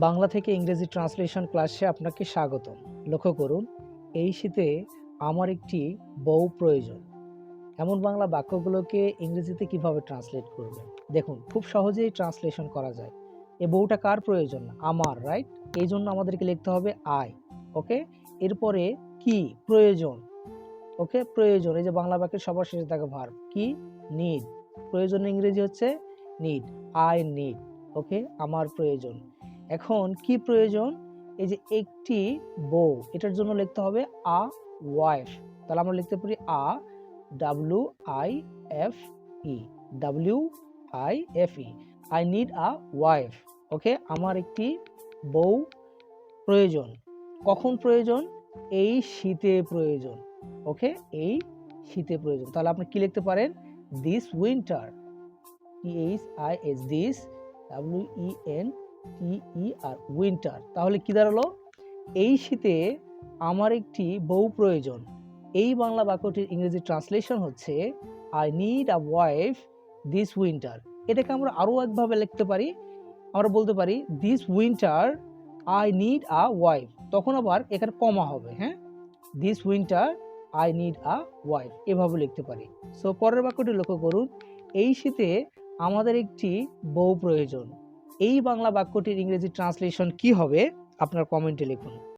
বাংলা থেকে ইংরেজি ট্রান্সলেশন ক্লাসে আপনাকে স্বাগতম। লক্ষ্য করুন, এই শীতে আমার একটি বউ প্রয়োজন। এমন বাংলা বাক্যগুলোকে ইংরেজিতে কীভাবে ট্রান্সলেট করবেন? দেখুন, খুব সহজেই ট্রান্সলেশন করা যায়। এ বউটা কার প্রয়োজন? আমার রাইট এই জন্য আমাদেরকে লিখতে হবে আই ওকে এরপরে কি? প্রয়োজন ওকে প্রয়োজন, এই যে বাংলা বাক্যের সবার শেষে থাকে ভার কি? নিড প্রয়োজন ইংরেজি হচ্ছে নিড আই নিড ওকে আমার প্রয়োজন। এখন কি প্রয়োজন? এই যে একটি বউ, এটার জন্য লিখতে হবে আ ওয়াইফ তাহলে আমরা লিখতে পারি a W I F E W I F E I need a wife okay আমার একটি বউ প্রয়োজন। কখন প্রয়োজন? এই শীতে প্রয়োজন। ওকে এই শীতে প্রয়োজন। তাহলে আপনি কি লিখতে পারেন? This winter H I S this W E N T E R winter তাহলে কি দাঁড়াল? এই শীতে আমার একটি বউ প্রয়োজন। এই বাংলা বাক্যটির ইংরেজি ট্রান্সলেশন হচ্ছে I need a wife this winter এটাকে আমরা আরও একভাবে লিখতে পারি। আমরা বলতে পারি this winter I need a wife তখন আবার এখানে কমা হবে হ্যাঁ? This winter I need a wife এভাবে লিখতে পারি। সো পরের বাক্যটি লক্ষ্য করুন। এই শীতে আমাদের একটি বউ প্রয়োজন। এই বাংলা বাক্যটির ইংরেজি ট্রান্সলেশন কি হবে? আপনার কমেন্টে লিখুন।